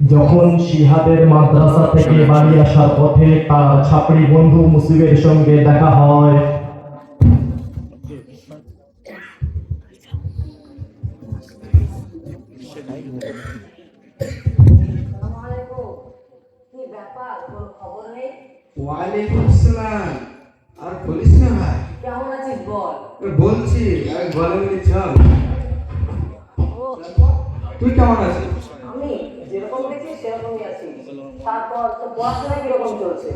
যখন শিহাদের মাদ্রাসা থেকে বাড়ি আসার পথে তার ছাপড়ি বন্ধু মুসিবের সঙ্গে দেখা হয়। আসসালামাইকুম কি ব্যাপার? কোনো খবর নেই? ওয়ালাইকুম আসসালাম আর বলিস না ভাই কেমন আছিস বল ওই আর চল তুই কেমন আছিস? আমি যেরকম দেখছি সেরকমই আছি। তারপর তো পড়াশোনা কীরকম চলছে?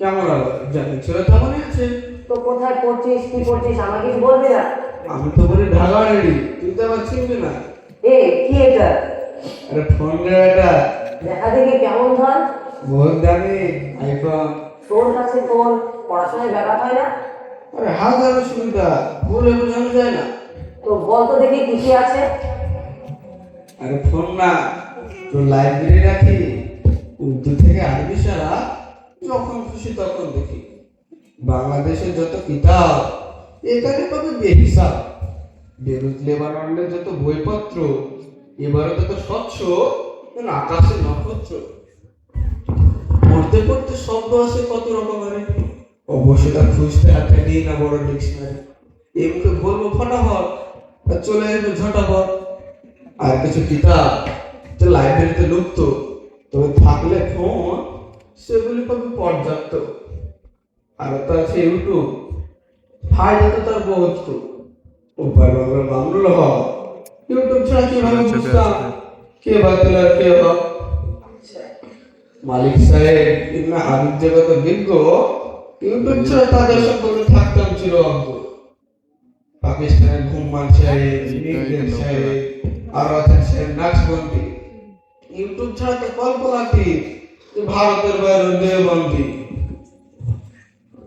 কেমন জানি ছিল তেমনই আছে। তো কোথায় পড়ছিস কি পড়ছিস আমাকে বলবি না? আমি তো বলি ঢাকা রেডি তুই তো আবার চিনবি না। এ কি এটা? আরে ফোন রে এটা দেখা দেখি কেমন ধর। বহুত দামি আইফোন। তোর কাছে ফোন পড়াশোনায় ব্যাঘাত হয় না? হাজার সুবিধা ভুলে বোঝানো যায় না। তো বল তো দেখি কি কি আছে। আরে ফোন না তো লাইব্রেরি রাখি। উর্দু থেকে আরবি সারা যখন খুশি তখন দেখি। বাংলাদেশের যত কিতাব এখানে পাবে বেহিসাব। বেরুত লেবাননের যত বইপত্র এবারও তত স্বচ্ছ যেন আকাশের নক্ষত্র। পড়তে পড়তে শব্দ আসে কত রকমের। অবশ্যই তা খুঁজতে হাতে নিই না বড় ডিকশনারি এমনি বলব ফটাফট চলে আসবে ঝটাফট। আর কিছু কিতাব যে লাইব্রেরিতে লুপ্ত তবে থাকলে ফোন সেগুলি পাবে পর্যাপ্ত। আর তো আছে ইউটিউব। ফায়দা তো তার বহুত উপায় বাবার মামলা হওয়া ইউটিউব ছাড়া কীভাবে বুঝতাম? কে বাতিল আর কে হক? মালিক সাহেব ইবনে হাবিব যে কত বিজ্ঞ ইউটিউব ছাড়া তাদের সম্পর্কে থাকতাম ছিল পাকিস্তানের ঘুমান সাহেব ইংল্যান্ড সাহেব আরও আছেন সাহেব নাচবন্দি ইউটিউব ছাড়া তো কল্পনা কি? ভারতের বাইরে দেওবন্দি।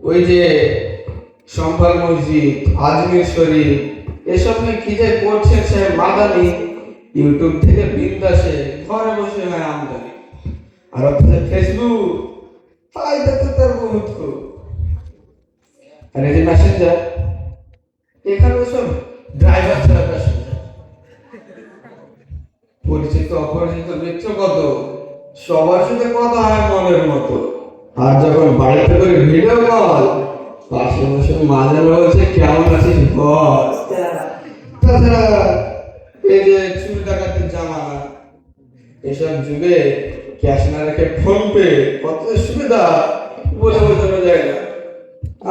ওই যে সম্পাল মসজিদ আজমির শরীফ এসব নিয়ে কি যে করছেন সাহেব মাদানি ইউটিউব থেকে বিন্দাসে ঘরে বসে হয় আমদানি। আর ফেসবুক ফায়দা তো তার বহুত এই যে মেসেঞ্জার এখানে সব ড্রাইভার ছাড়া প্যাসেঞ্জার পরিচিত অপরিচিত মিত্র কত? সবার সাথে কথা হয় মনের মতো। আর যখন বাড়িতে করে ভিডিও কল পাশে বসে মাঝে বলছে কেমন আছিস বল? তাছাড়া এই যে চুল ডাকাতের জামানা এসব যুগে ক্যাশ না রেখে ফোন পে কত সুবিধা? বলে বোঝানো যায় না।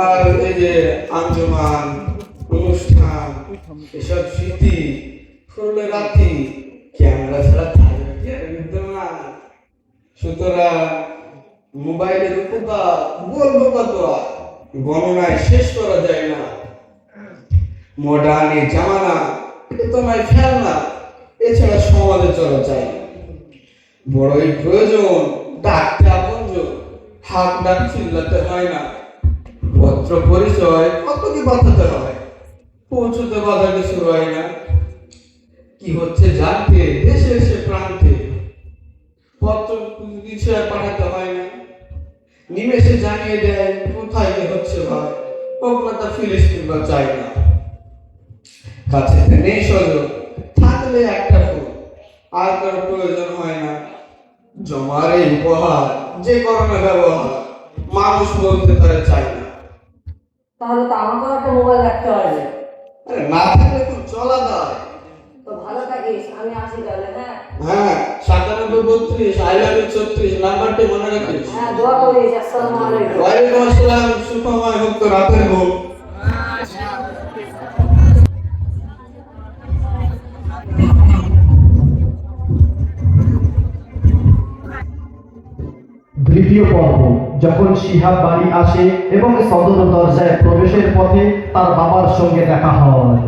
আর এই যে আঞ্জমান, অনুষ্ঠান, এসব স্মৃতি, ফুলে রাখি, ক্যামেরা ছাড়া বিদ্যমান সুতরাং মোবাইলের উপকার, বলব কত গণনায় শেষ করা যায় না। মডার্ন জামানা, এটা তোমায় ফেলনা এছাড়া সমাজে চলা যায় না। বড়ই প্রয়োজন ডাকতে আপনজন হাত ডাক চিল্লাতে হয় না। পরিচয় কত কি বাঁধাতে হয় পৌঁছতে বাধা কিছু হয় না। কি হচ্ছে জানতে, দেশে এসে প্রান্তে। পত্র আর পাঠাতে হয় না। নিমেষে জানিয়ে দেয়, কোথায় কি হচ্ছে ভাই হোক না তা ফিলিস্তিন বা চাই না কাছে নেই থাকলে একটা আর কারও প্রয়োজন হয় না। জমার উপহার, যে করণে ব্যবহার, মানুষ বলতে তারা চায় না তাহলে তো আমাকেও একটা মোবাইল রাখতে হবে। না থাকলে খুব চলা দায় তো ভালো থাকিস আমি আসি তাহলে হ্যাঁ? হ্যাঁ সাতানব্বই বত্রিশ আই লাভ ইউ ছত্রিশ নাম্বারটি মনে রাখিস? হ্যাঁ দোয়া করিস আসসালামু আলাইকুম। ওয়ালাইকুম আসসালাম সুখময় হোক তো রাতের ঘুম দ্বিতীয় পর্ব, যখন শিহাব বাড়ি আসে এবং সদর দরজায় প্রবেশের পথে তার বাবার সঙ্গে দেখা হয়।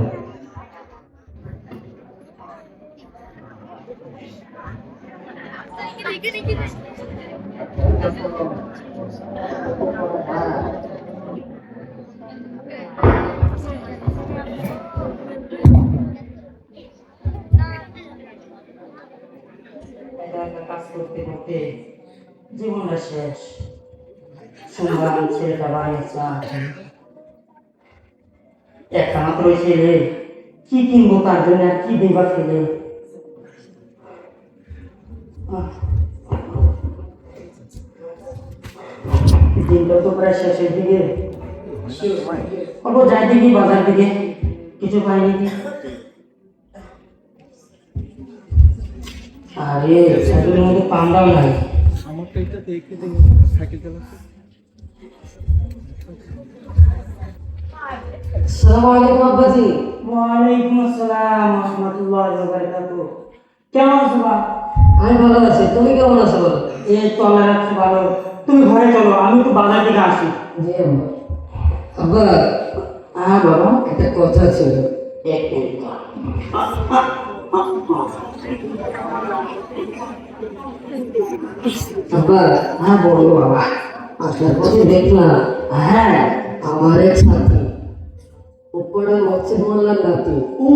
করতে জীবনটা শেষ। শুনলাম ছেলেটা বাড়ি আছে একটা মাত্র ছেলে, কি কিনবো তার জন্য আর কি দেবা আহ। দিনটা তো প্রায় শেষের দিকে। অল্প যাই দেখি বাজার দিকে। কিছু পাইনি আরে সাইকেলের মধ্যে পান্ডাও নাই। আমারটা দেখে দেখে সাইকেল চালাচ্ছে? আসসালামু আলাইকুম আব্বাজি। ওয়ালাইকুম আসসালাম রহমতুল্লাহ বারাকাতু কেমন আছো বা আমি ভালো আছি। তুমি কেমন আছো বলো? এই তো রাখছে ভালো। তুমি ঘরে চলো আমি একটু বাজার থেকে আসি। জি আব্বা হ্যাঁ বাবা। একটা কথা ছিল। এক মিনিট আব্বা হ্যাঁ বলো বাবা। আসার পথে দেখলাম। হ্যাঁ আমার এক সাথী। উপরে মৎস্য মোল্লার নাতি ও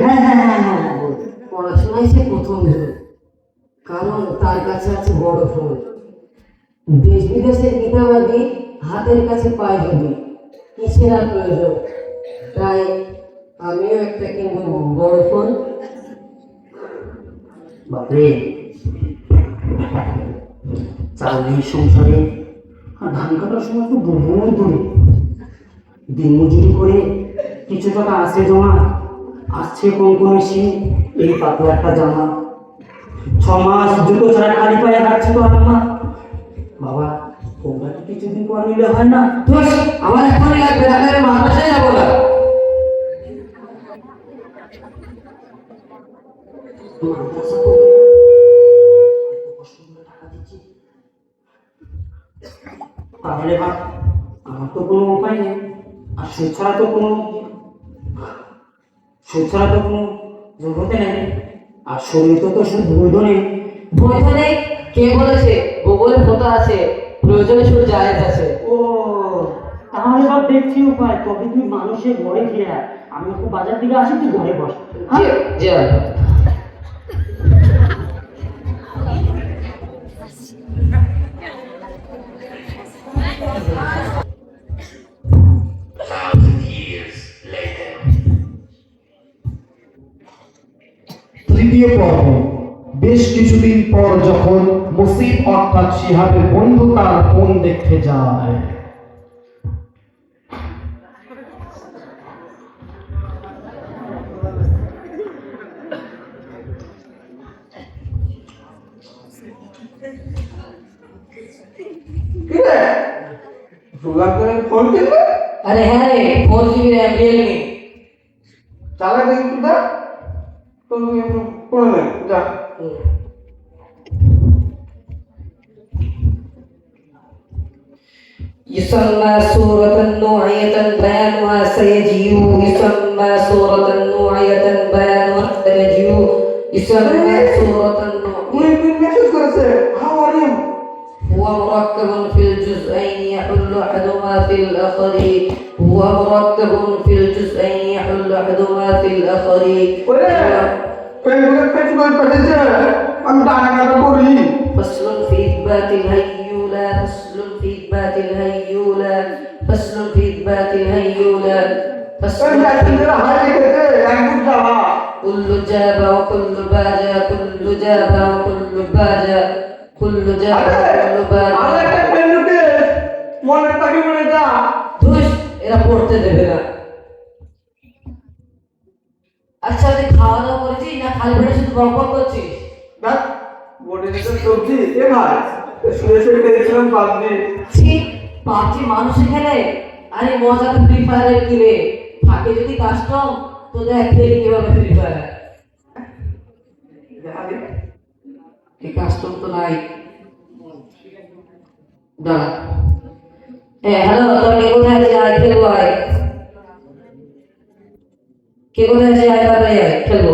হ্যাঁ হ্যাঁ হ্যাঁ হ্যাঁ হ্যাঁ। পড়াশোনায় সে প্রথম হলো। কারণ তার কাছে আছে বড় ফোন। দেশ বিদেশের কিতাবাদি হাতের কাছে পায় যদি কিসের প্রয়োজন? তাই আমিও একটা কিনবো বড় ফোন। বাপরে চাকরির সংসারে আর ধান কাটার সময় তো বহু দূরে দিন মজুরি করে কিছু টাকা আসে জমা আসছে কোন শীত এই পাতলা একটা জামা ছ মাস জুতো ছাড়া খালি পায়ে হাঁটছে তো আমার বাবা কি কিছুদিন পর নিলে হয় না। আমার এখনই লাগবে আমি মাদ্রাসায় যাব না। মাদ্রাসা করবে। এত কষ্ট করে টাকা দিচ্ছি। তাহলে ভাব আমার তো কোনো উপায় নেই আর সুদ ছাড়া তো কোনো সুদ ছাড়া তো কোনো যোগ্যতা নেই আর শরীর তো তো শুধু বৈধ নেই। বইতে নেই? কে বলেছে? ভূগোলে ভোতা আছে? প্রয়োজনে শুধু জায়েজ আছে। ও তাহলে এবার দেখছি উপায় তবে তুই মানুষের ঘরে ফিরে আয়। আমি একটু বাজার থেকে আসি তুই ঘরে বস। জি তৃতীয় পর্ব বেশ কিছুদিন পর যখন মুসিব অর্থাৎ শিহাবের বন্ধু তার ফোন দেখতে যায়। ফোন আরে হ্যাঁ রে ফোর জিবি র্যাম রিয়েলমি يسمى سورة نوعية بيانها سيجيء. يسمى سورة نوعية بيانها سيجيء. يسمى سورة نوعية هو مركب في الجزئين يحل أحدهما في الآخر. هو مركب في الجزئين يحل أحدهما في الآخر. فصل في إثبات الهي الهيولى فصل في إثبات الهيولى فصل في إثبات الهيولى فصل ওই ম্যাসেঞ্জার হাই লিখেছে একদম যাওয়া كل جاب وكل باجا كل جاب وكل باجا كل جاب وكل আরে باجا একটা ফেসবুকে মনে থাকি মনে যা ধুস এরা পড়তে দেবে না আচ্ছা তুই খাওয়া দাওয়া করেছিস না খালি পেটে শুধু বক বক করছিস দেখ বডি দেখে সবজি এ ভাই শুয়ে শুয়ে পাবজি ছি পাঁচটি মানুষ খেলে? আরে মজা তো ফ্রি ফায়ারের কি থাকে যদি কাস্টম তো দেখ খেলি কীভাবে ফ্রি ফায়ার এই কাস্টম তো নাই। দাঁড়া। এ হ্যালো তোর কে কোথায় আছে আয় খেলব আয়। কে কোথায় আছে আয় তাড়াতাড়ি আয় খেলব।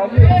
বলো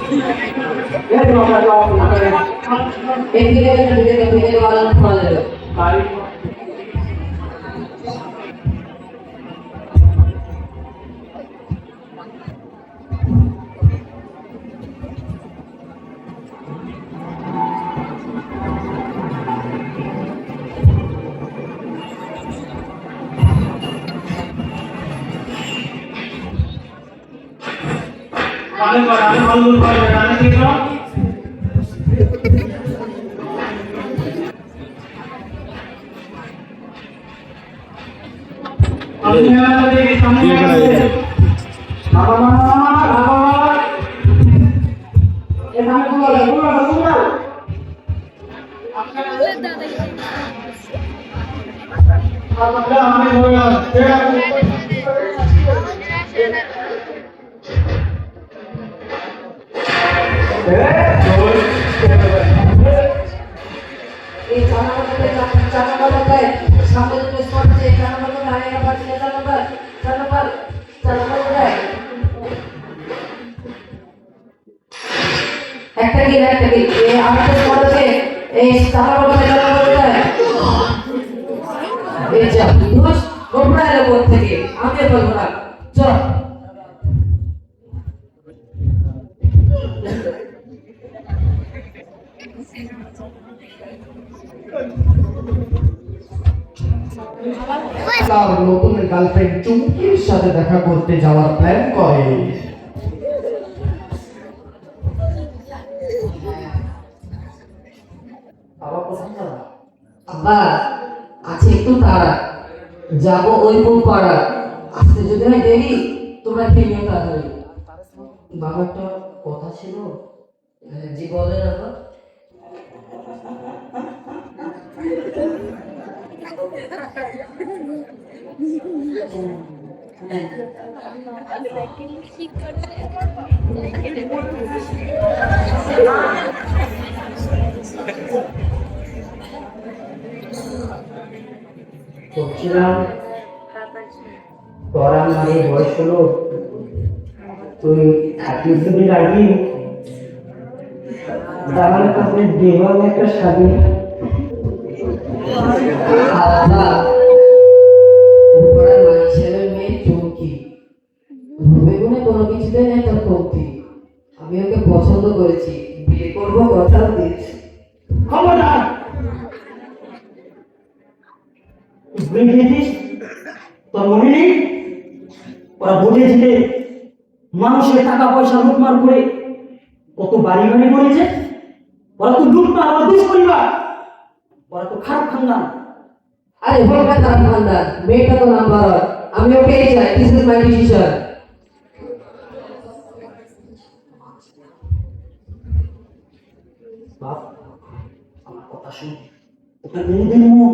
এই গরমটা যাও না করে এদিকে এদিকে এদিকে ভালো ভালো আমি থেকে আমি বলব না। চল। তার নতুন গার্লফ্রেন্ড চুমকির সাথে দেখা করতে যাওয়ার প্ল্যান করে। বাবা আব্বা, আছে একটু তাড়া। যাব ওই কোন পাড়া আসতে যদি হয় দেরি তোমরা খেয়ে তাড়াতাড়ি বাবা একটা কথা ছিল। জি বলেন আব্বা বলছিলাম আমার এই বয়স হলো তুই থাকি যদি রাখবি তাহলে তোকে দেওয়াল একটা চুমকি। কোনো নেই আমি ওকে পছন্দ করেছি। বিয়ে করব কথা দিয়েছি বুঝেছিস তোর মনে নেই? ওরা বুঝেছিল মানুষের টাকা পয়সা লুটমার করে কত বাড়ি বাড়ি করেছে। ওরা তো লুটমার ওরা দুষ পরিবার ওরা তো খারাপ খানদান। আরে হোক না তার খানদার মেয়েটা তো নাম্বার আমি ওকেই চাই। দিস ইজ মাই ডিসিশন বাপ আমার কথা শুন। ওটা মেয়েদের মন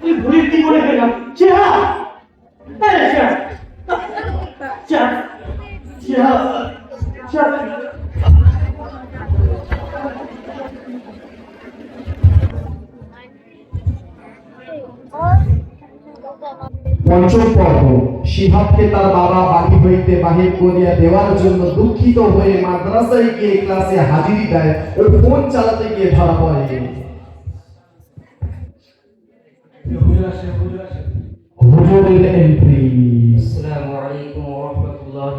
তুই ঘুরির কি করে পেলাম শিহাব পঞ্চম পর্ব। শিহাবকে তার বাবা বাড়ি হইতে বাহির করিয়া দেওয়ার জন্য দুঃখিত হয়ে মাদ্রাসায় গিয়ে ক্লাসে হাজিরি দেয় ও ফোন চালাতে গিয়ে ধরা পড়ে। হুজুরের এন্ট্রি আসসালামু আলাইকুম ওয়া রাহমাতুল্লাহি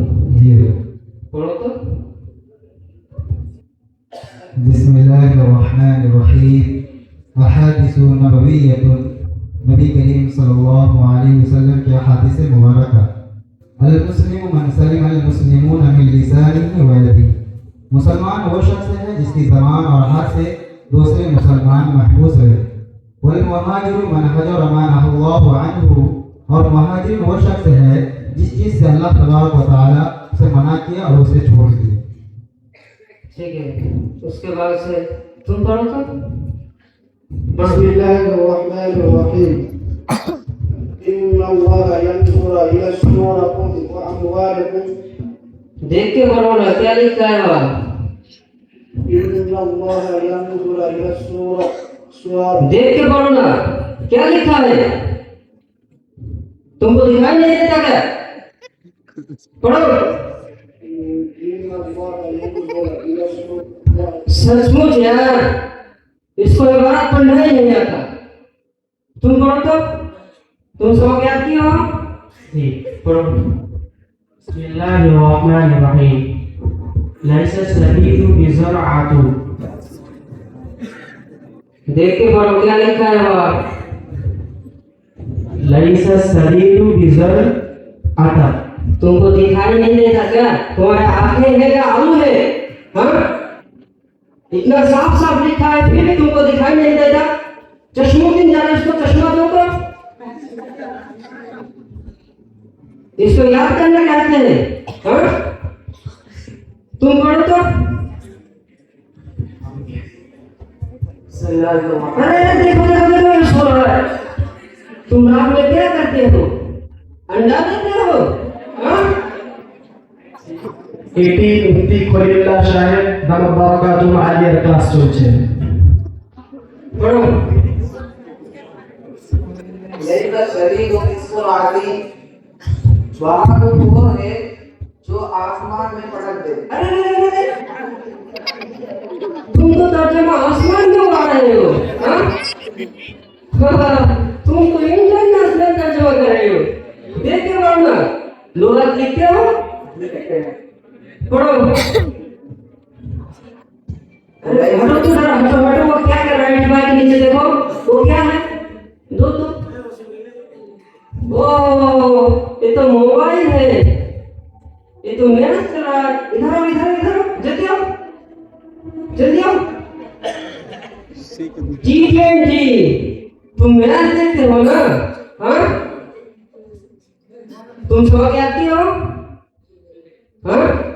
नबवीयतुन तो नबी करीम सल्लल्लाहु अलैहि वसल्लम के हदीस मुबारक अल मुस्लिम मन सलिम अल मुस्लिमून मिन लिसानिही व यदी मुसलमान वो शख्स है जिसकी जबान और हाथ से दूसरे मुसलमान महफूज है वल मुहाजिर मन हजर अमानहु अन्हु। और मुहाजिर वो शख्स है जिस चीज़ से अल्लाह तबारक व तआला से मना किया और उसे छोड़ दिया। ठीक है, उसके बाद से तुम पढ़ो तो। بسم الله الرحمن الرحيم إن الله ينظر إلى صوركم وأموالكم देख के पढ़ो ना क्या लिखा है वहाँ إن الله ينظر إلى الصور صور देख के पढ़ो ना क्या लिखा है तुमको दिखाई नहीं देता क्या पढ़ो إن الله ينظر إلى الصور सचमुच यार इसको इबारत पढ़ना ही नहीं आता। तुम पढ़ो तो? तुम याद किया हो? जी पढ़ो। बिस्मिल्लाहिर्रहमानिर्रहीम। लैस बिज़रअतु देख के पढ़ो क्या लिखा है वहाँ? लैस सदीदु बिज़रअता तुमको दिखाई नहीं देता क्या? तुम्हारे आँखें है या आलू है? हाँ? इतना साफ़ साफ़ लिखा है, फिर भी तुमको दिखाई नहीं देता। चश्मों की जाना इसको चश्मा दो तो। इसको याद करना कहते हैं। हाँ? तुम पढ़ो तो। अरे देखो देखो देखो सो रहा है। तुम रात में क्या करते हो? अंडा देते हो? हाँ? এটি মুফতি খলিল্লাহ সাহেব দামাত বারাকাতুল আলিয়ার ক্লাস চলছে पढ़ो लैस शरीर इसको आदि वहाँ तो वो है जो आसमान में पटक दे अरे अरे, अरे, अरे। तुम तो तर्जमा आसमान में उड़ा रहे हो हाँ? हाँ, तुम तो इंटरनेशनल तर्जमा कर रहे हो देख के पढ़ना लोग लिखते हो पढ़ो हटो तो वो क्या कर रहा है? बाइक के नीचे देखो। वो क्या है? दो तो ये तो मोबाइल है। ये तो मेहनत कर रहा है। इधर आओ, इधर इधर जल्दी आओ। जल्दी आओ। जी। ट्वेंटी तुम मैच देखते हो ना? हाँ? तुम सबक याद किए हो? हाँ?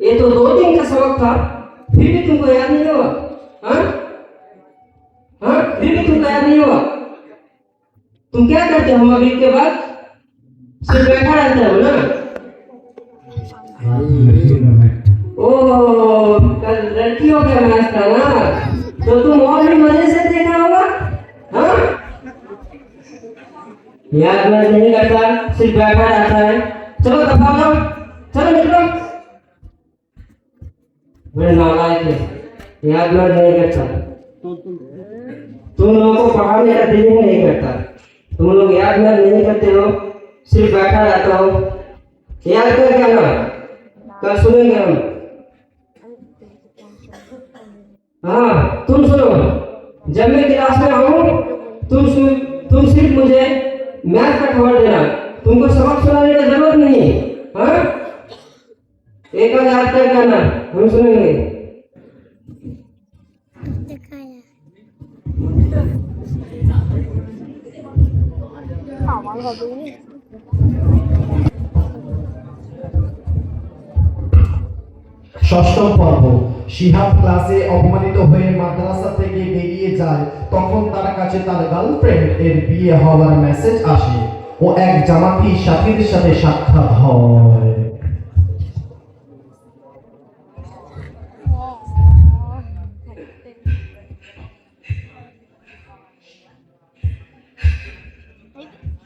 ये तो दो दिन का सबक था। फिर भी तुमको याद नहीं हुआ हाँ? हाँ? फिर भी तुमको याद नहीं हुआ तुम क्या करते हो? मगरिब के बाद सिर्फ़ बैठा रहते हो ना? ओ कल लड़कियों का मैच था ना? तो तुम और भी मज़े से देखा होगा? हाँ? याद में नहीं करता सिर्फ़ बैठा रहता है। चलो, दफ़ा हो चलो, निकलो। मेरे नालायक है याद में नहीं करता। तुम लोगों को पढ़ाने का दिल ही नहीं करता। तुम लोग याद में नहीं करते हो। सिर्फ़ बैठा रहता हो। याद कर क्या ना? कल सुनेंगे हम। हाँ तुम सुनो। जब मैं क्लास में आऊँ तुम सुन तुम सिर्फ़ मुझे मैथ का खबर देना। तुमको सबक सुनाने की ज़रूरत नहीं हाँ। एक बार याद कर ষষ্ঠ পর্ব। শিহাব ক্লাসে অপমানিত হয়ে মাদ্রাসা থেকে বেরিয়ে যায়। তখন তার কাছে তার গার্লফ্রেন্ড এর বিয়ে হওয়ার মেসেজ আসে ও এক জামাতি সাথীর সাথে সাক্ষাৎ হয়।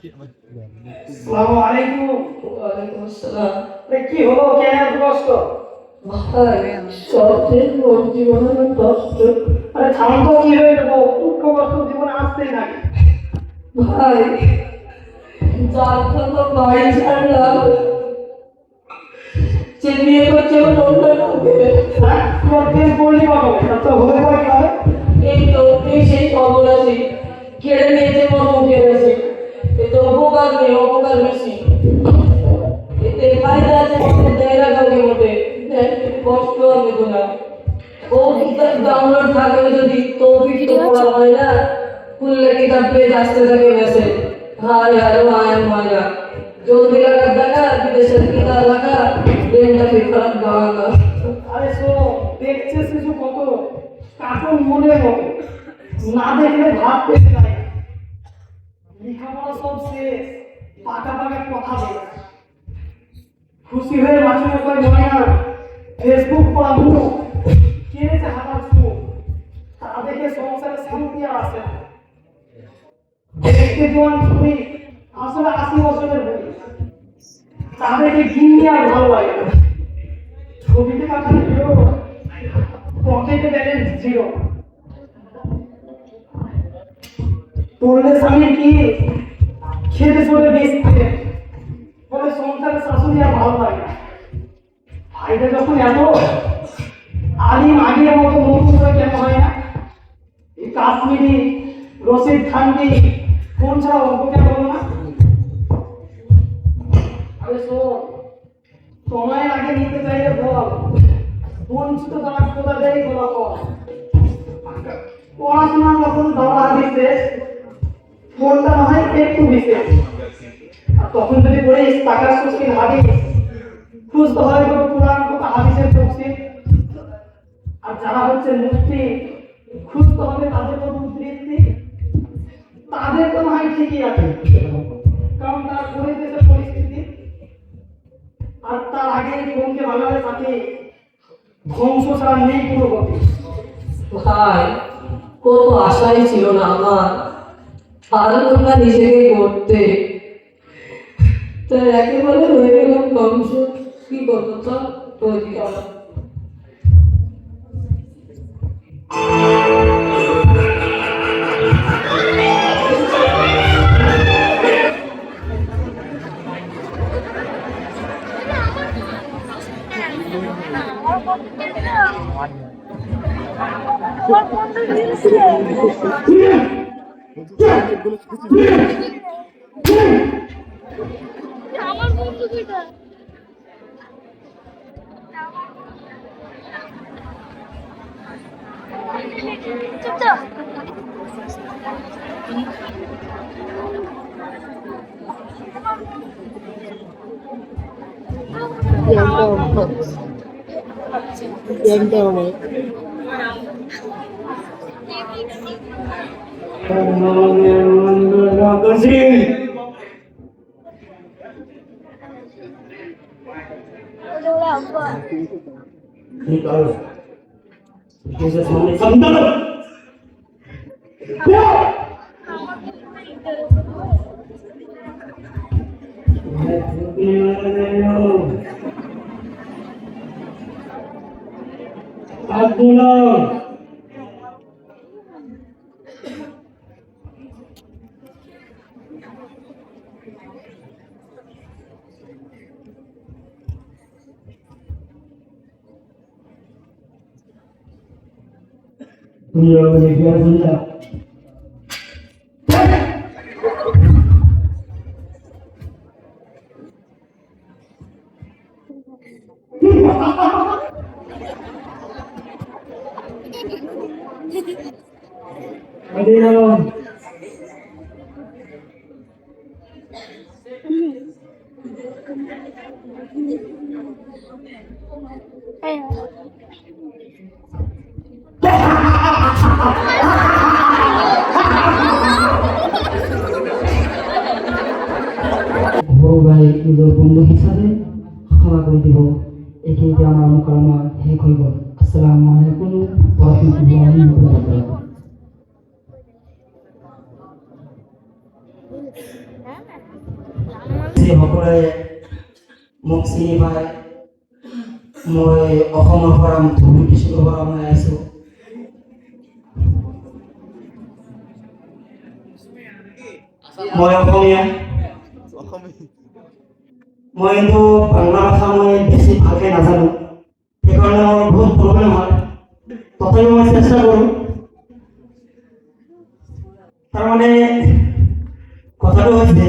আসসালামু আলাইকুম ওয়ালাইকুম আসসালাম কি হলো? কেন এত কষ্ট? ভাই সবচেয়ে বড় জীবনের কষ্ট। আরে থাম কি হয়ে যাব দুঃখ কষ্ট জীবনে আসতেই থাকে। ভাই যার জন্য বাড়ি ছাড়লাম সে বিয়ে করছে অন্য কাউকে হ্যাঁ? তো হয়ে এই তো সেই খবর আছে। কেড়ে নিয়েছে কেড়েছে এ তো উপকার অপকার বেশি। এতে ফায়দা আছে মনে দেয় না মোটে কষ্ট হবে তো না। ডাউনলোড থাকবে যদি তো পড়া হয় না, খুললে কিতাব পেজ আসতে থাকে মেসেজ হায় হ্যালো আয় মায়া। জলদি লাগা দেখা, বিদেশের কিতাব লাগা ব্রেনটা ফির খারাপ গাওয়া আরে শোনো দেখছিস কিছু কত কার্টুন মনের মতো। না দেখলে ভাব পেতে যায় না। লেখাপড়া সব শেষ পাকা পাকা কথা বলে। খুশি হয়ে মাঝে মাঝে ময়না ফেসবুক মুখ কিনেছে হাতার চুপ তা দেখে সংসারে শান্তি আর আসে দেখতে জোয়ান ছবি আসলে আশি বছরের বই তাদেরকে গিন্নি আর ভালো লাগে না। ছবিতে পাঠানো জিরো পকেটে ব্যালেন্স জিরো পড়লে স্বামী কি? খেতে চলে বেসতে বলে সংসারে শাশুড়ি আর ভালো লাগে ভাইটা যখন এত আলিম, আগের মতো নতুন কেন হয় না? এই কাশ্মীরি রশিদ খানকি কোন ছাড়া অঙ্ক কেন বলো না? আরে শোন সময় আগে নিতে চাইলে বল বঞ্চিত তারা কোথা দেয় বলা পড়াশোনা যখন ধরা দিতে ফোনটা না হয় একটু বিশেষ আর তখন যদি পড়িস টাকার সুস্কিল হাদিস খুঁজতে হয় কোনো পুরাণ কত হাদিসের তফসিল আর যারা হচ্ছে মুক্তি, খুঁজতে হবে তাদের কোনো উদ্ধৃতি তাদের তো হয় ঠিকই আছে। কারণ তারা করে দিয়েছে পরিস্থিতি। আর তার আগে ফোনকে বানালে তাকে ধ্বংস ছাড়া নেই কোনো গতি। ভাই, কোনো আশাই ছিল না আমার। পারলাম না নিজেকে করতে। তাই একেবারে হয়ে গেলাম ধ্বংস কি করব তো? তৈরি করা। আমার বন্ধু দুইটা চুপচাপ ওরা Think of Jesus' money from the Abdullah তুমি আমাকে গিয়ে মই অসমৰ পৰা ধুবুৰী ডিষ্ট্ৰিক্টৰ পৰা মই আহিছোঁ। মই অসমীয়া। মই কিন্তু বাংলা ভাষা মই বেছি ভালকৈ নাজানো। সেইকাৰণে মোৰ বহুত প্ৰব্লেম হয়। তথাপিও মই চেষ্টা কৰোঁ। তাৰমানে কথাটো হৈছে